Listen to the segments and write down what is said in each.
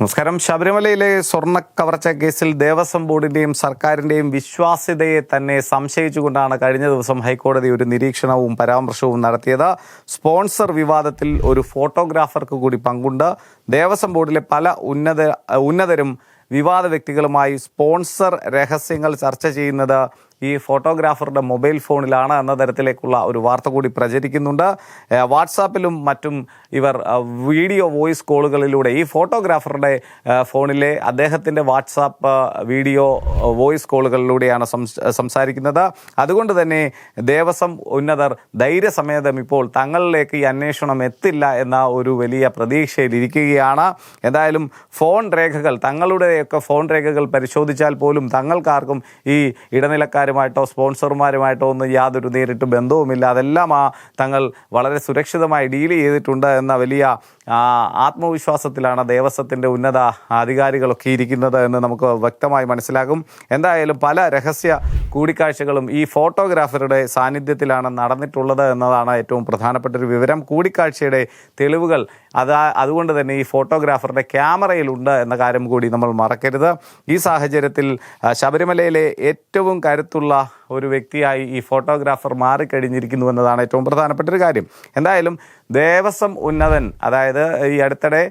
നമസ്കാരം. ശബരിമലയിലെ സ്വർണ കവർച്ച കേസിൽ ദേവസ്വം ബോർഡിന്റെയും സർക്കാരിന്റെയും വിശ്വാസ്യതയെ തന്നെ സംശയിച്ചുകൊണ്ടാണ് കഴിഞ്ഞ ദിവസം ഹൈക്കോടതി ഒരു നിരീക്ഷണവും പരാമർശവും നടത്തിയത്. സ്പോൺസർ വിവാദത്തിൽ ഒരു ഫോട്ടോഗ്രാഫർക്ക് കൂടി പങ്കുണ്ട്. ദേവസ്വം ബോർഡിലെ പല ഉന്നത ഉന്നതരും വിവാദ വ്യക്തികളുമായി സ്പോൺസർ രഹസ്യങ്ങൾ ചർച്ച ചെയ്യുന്നത് ഈ ഫോട്ടോഗ്രാഫറുടെ മൊബൈൽ ഫോണിലാണ് എന്ന തരത്തിലേക്കുള്ള ഒരു വാർത്ത കൂടി പ്രചരിക്കുന്നുണ്ട്. വാട്സാപ്പിലും മറ്റും ഇവർ വീഡിയോ വോയിസ് കോളുകളിലൂടെ ഈ ഫോട്ടോഗ്രാഫറുടെ ഫോണിലെ അദ്ദേഹത്തിന്റെ വാട്സാപ്പ് വീഡിയോ വോയിസ് കോളുകളിലൂടെയാണ് സംസ് സംസാരിക്കുന്നത്. അതുകൊണ്ട് തന്നെ ദേവസ്വം ഉന്നതർ ധൈര്യസമേതം ഇപ്പോൾ തങ്ങളിലേക്ക് ഈ അന്വേഷണം എത്തില്ല എന്ന ഒരു വലിയ പ്രതീക്ഷയിലിരിക്കുകയാണ് എന്തായാലും ഫോൺ രേഖകൾ തങ്ങളുടെയൊക്കെ ഫോൺ രേഖകൾ പരിശോധിച്ചാൽ പോലും തങ്ങൾക്കാർക്കും ഈ ഇടനിലക്കാരുമായിട്ടോ സ്പോൺസർമാരുമായിട്ടോ ഒന്നും യാതൊരു നേരിട്ട് ബന്ധവുമില്ല. അതെല്ലാം ആ തങ്ങൾ വളരെ സുരക്ഷിതമായി ഡീൽ ചെയ്തിട്ടുണ്ട് എന്ന വലിയ ആത്മവിശ്വാസത്തിലാണ് ദേവസ്വത്തിന്റെ ഉന്നത അധികാരികളൊക്കെ ഇരിക്കുന്നത് എന്ന് നമുക്ക് വ്യക്തമായി മനസ്സിലാകും. എന്തായാലും പല രഹസ്യ കൂടിക്കാഴ്ചകളും ഈ ഫോട്ടോഗ്രാഫറുടെ സാന്നിധ്യത്തിലാണ് നടന്നിട്ടുള്ളത് എന്നതാണ് ഏറ്റവും പ്രധാനപ്പെട്ട ഒരു വിവരം. കൂടിക്കാഴ്ചയുടെ തെളിവുകൾ അതാ അതുകൊണ്ട് തന്നെ ഈ ഫോട്ടോഗ്രാഫറുടെ ക്യാമറയിലുണ്ട് എന്ന കാര്യം കൂടി നമ്മൾ മറക്കരുത്. ഈ സാഹചര്യത്തിൽ ശബരിമലയിലെ ഏറ്റവും കരുത്തുള്ള ഒരു വ്യക്തിയായി ഈ ഫോട്ടോഗ്രാഫർ മാറിക്കഴിഞ്ഞിരിക്കുന്നു എന്നതാണ് ഏറ്റവും പ്രധാനപ്പെട്ട ഒരു കാര്യം. എന്തായാലും ദേവസ്വം ഉന്നതൻ അതായത് ഈ അടുത്തിടെ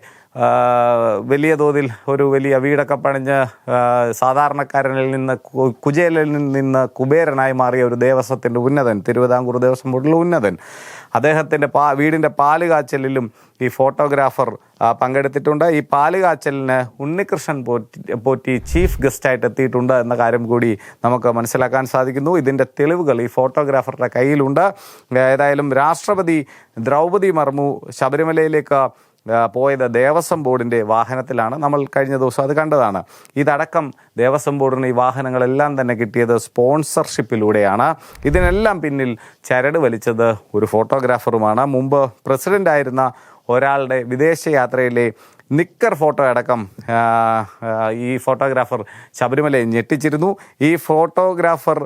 വലിയ തോതിൽ ഒരു വലിയ വീടൊക്കെ പണിഞ്ഞ് സാധാരണക്കാരനിൽ നിന്ന് കുജേലിൽ നിന്ന് കുബേരനായി മാറിയ ഒരു ദേവസ്വത്തിന്റെ ഉന്നതൻ തിരുവിതാംകൂർ ദേവസ്വം ബോർഡിലെ ഉന്നതൻ. അദ്ദേഹത്തിന്റെ പാ വീടിന്റെ പാൽ കാച്ചലിലും ഈ ഫോട്ടോഗ്രാഫർ പങ്കെടുത്തിട്ടുണ്ട്. ഈ പാൽ കാച്ചലിന് ഉണ്ണികൃഷ്ണൻ പോറ്റി പോറ്റി ചീഫ് ഗസ്റ്റായിട്ട് എത്തിയിട്ടുണ്ട് എന്ന കാര്യം കൂടി നമുക്ക് മനസ്സിലാക്കാൻ സാധിക്കുന്നു. ഇതിന്റെ തെളിവുകൾ ഈ ഫോട്ടോഗ്രാഫറുടെ കയ്യിലുണ്ട്. ഏതായാലും രാഷ്ട്രപതി ദ്രൗപദി മർമു ശബരിമലയിലേക്ക് പോയത് ദേവസ്വം ബോർഡിന്റെ വാഹനത്തിലാണ് നമ്മൾ കഴിഞ്ഞ ദിവസം അത് കണ്ടതാണ്. ഇതടക്കം ദേവസ്വം ബോർഡിന് ഈ വാഹനങ്ങളെല്ലാം തന്നെ കിട്ടിയത് സ്പോൺസർഷിപ്പിലൂടെയാണ്. ഇതിനെല്ലാം പിന്നിൽ ചരട് വലിച്ചത് ഒരു ഫോട്ടോഗ്രാഫറുമാണ്. മുമ്പ് പ്രസിഡന്റായിരുന്ന ഒരാളുടെ വിദേശയാത്രയിലെ നിക്കർ ഫോട്ടോ അടക്കം ഈ ഫോട്ടോഗ്രാഫർ ശബരിമലയെ ഞെട്ടിച്ചിരുന്നു. ഈ ഫോട്ടോഗ്രാഫർ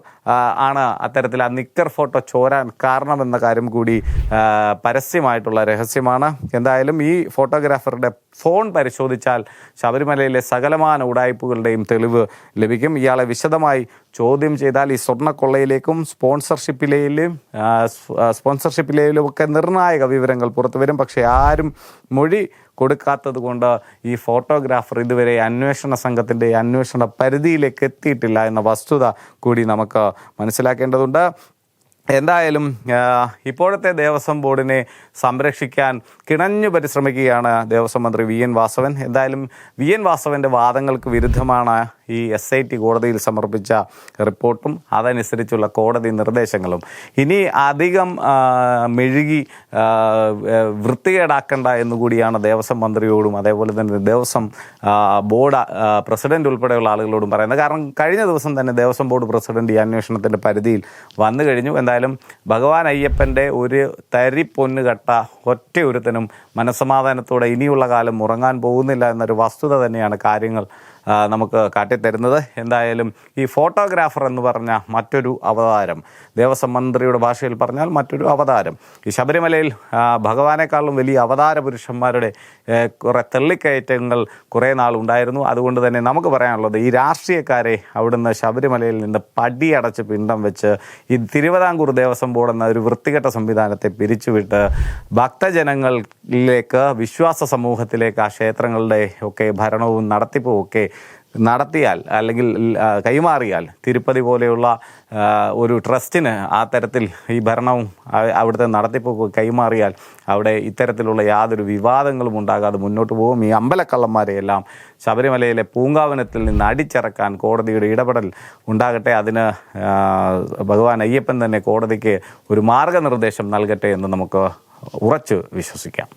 ആണ് അത്തരത്തിൽ ആ നിക്കർ ഫോട്ടോ ചോരാൻ കാരണമെന്ന കാര്യം കൂടി പരസ്യമായിട്ടുള്ള രഹസ്യമാണ്. എന്തായാലും ഈ ഫോട്ടോഗ്രാഫറുടെ ഫോൺ പരിശോധിച്ചാൽ ശബരിമലയിലെ സകലമാന ഉടായ്പകളുടെയും തെളിവ് ലഭിക്കും. ഇയാളെ വിശദമായി ചോദ്യം ചെയ്താൽ ഈ സ്വർണക്കൊള്ളയിലേക്കും സ്പോൺസർഷിപ്പിലെയും സ്പോൺസർഷിപ്പിലേയിലും സ്പോൺസർഷിപ്പിലെയും ഒക്കെ നിർണായക വിവരങ്ങൾ പുറത്തു വരും. പക്ഷേ ആരും മൊഴി കൊടുക്കാത്തത് കൊണ്ട് ഈ ഫോട്ടോഗ്രാഫർ ഇതുവരെ അന്വേഷണ സംഘത്തിന്റെ അന്വേഷണ പരിധിയിലേക്ക് എത്തിയിട്ടില്ല എന്ന വസ്തുത കൂടി നമുക്ക് മനസ്സിലാക്കേണ്ടതുണ്ട്. എന്തായാലും ഇപ്പോഴത്തെ ദേവസ്വം ബോർഡിനെ സംരക്ഷിക്കാൻ കിണഞ്ഞു പരിശ്രമിക്കുകയാണ് ദേവസ്വം മന്ത്രി വി എൻ വാസവൻ. എന്തായാലും വി എൻ വാസവന്റെ വാദങ്ങൾക്ക് വിരുദ്ധമാണ് ഈ എസ് ഐ ടി കോടതിയിൽ സമർപ്പിച്ച റിപ്പോർട്ടും അതനുസരിച്ചുള്ള കോടതി നിർദ്ദേശങ്ങളും. ഇനി അധികം മെഴുകി വൃത്തികേടാക്കണ്ട എന്നുകൂടിയാണ് ദേവസ്വം മന്ത്രിയോടും അതേപോലെ തന്നെ ദേവസ്വം ബോർഡ് പ്രസിഡന്റ് ഉൾപ്പെടെയുള്ള ആളുകളോടും പറയുന്നത്. കാരണം കഴിഞ്ഞ ദിവസം തന്നെ ദേവസ്വം ബോർഡ് പ്രസിഡന്റ് ഈ അന്വേഷണത്തിന്റെ പരിധിയിൽ വന്നു കഴിഞ്ഞു. എന്തായാലും ഭഗവാൻ അയ്യപ്പന്റെ ഒരു തരി പൊന്നുകട്ട ഒറ്റ ഒരുത്തനും മനസ്സമാധാനത്തോടെ ഇനിയുള്ള കാലം ഉറങ്ങാൻ പോകുന്നില്ല എന്നൊരു വസ്തുത തന്നെയാണ് കാര്യങ്ങൾ നമുക്ക് കാട്ടിത്തരുന്നത്. എന്തായാലും ഈ ഫോട്ടോഗ്രാഫർ എന്ന് പറഞ്ഞ മറ്റൊരു അവതാരം ദേവസ്വം മന്ത്രിയുടെ ഭാഷയിൽ പറഞ്ഞാൽ മറ്റൊരു അവതാരം. ഈ ശബരിമലയിൽ ഭഗവാനേക്കാളും വലിയ അവതാര പുരുഷന്മാരുടെ കുറേ തെള്ളിക്കയറ്റങ്ങൾ കുറേ നാൾ ഉണ്ടായിരുന്നു. അതുകൊണ്ട് തന്നെ നമുക്ക് പറയാനുള്ളത് ഈ രാഷ്ട്രീയക്കാരെ അവിടുന്ന് ശബരിമലയിൽ നിന്ന് പടിയടച്ച് പിണ്ടം വെച്ച് ഈ തിരുവിതാംകൂർ ദേവസ്വം ബോർഡ് എന്ന ഒരു വൃത്തികെട്ട സംവിധാനത്തെ പിരിച്ചുവിട്ട് ഭക്തജനങ്ങളിലേക്ക് വിശ്വാസ സമൂഹത്തിലേക്ക് ആ ക്ഷേത്രങ്ങളുടെ ഒക്കെ ഭരണവും നടത്തിപ്പും ഒക്കെ നടത്തിയാൽ അല്ലെങ്കിൽ കൈമാറിയാൽ തിരുപ്പതി പോലെയുള്ള ഒരു ട്രസ്റ്റിന് ആ തരത്തിൽ ഈ ഭരണവും അവിടുത്തെ നടത്തിപ്പ് കൈമാറിയാൽ അവിടെ ഇത്തരത്തിലുള്ള യാതൊരു വിവാദങ്ങളും ഉണ്ടാകാതെ മുന്നോട്ട് പോകും. ഈ അമ്പലക്കള്ളന്മാരെയെല്ലാം ശബരിമലയിലെ പൂങ്കാവനത്തിൽ നിന്ന് അടിച്ചിറക്കാൻ കോടതിയുടെ ഇടപെടൽ ഉണ്ടാകട്ടെ. അതിന് ഭഗവാൻ അയ്യപ്പൻ തന്നെ കോടതിക്ക് ഒരു മാർഗനിർദ്ദേശം നൽകട്ടെ എന്ന് നമുക്ക് ഉറച്ച് വിശ്വസിക്കാം.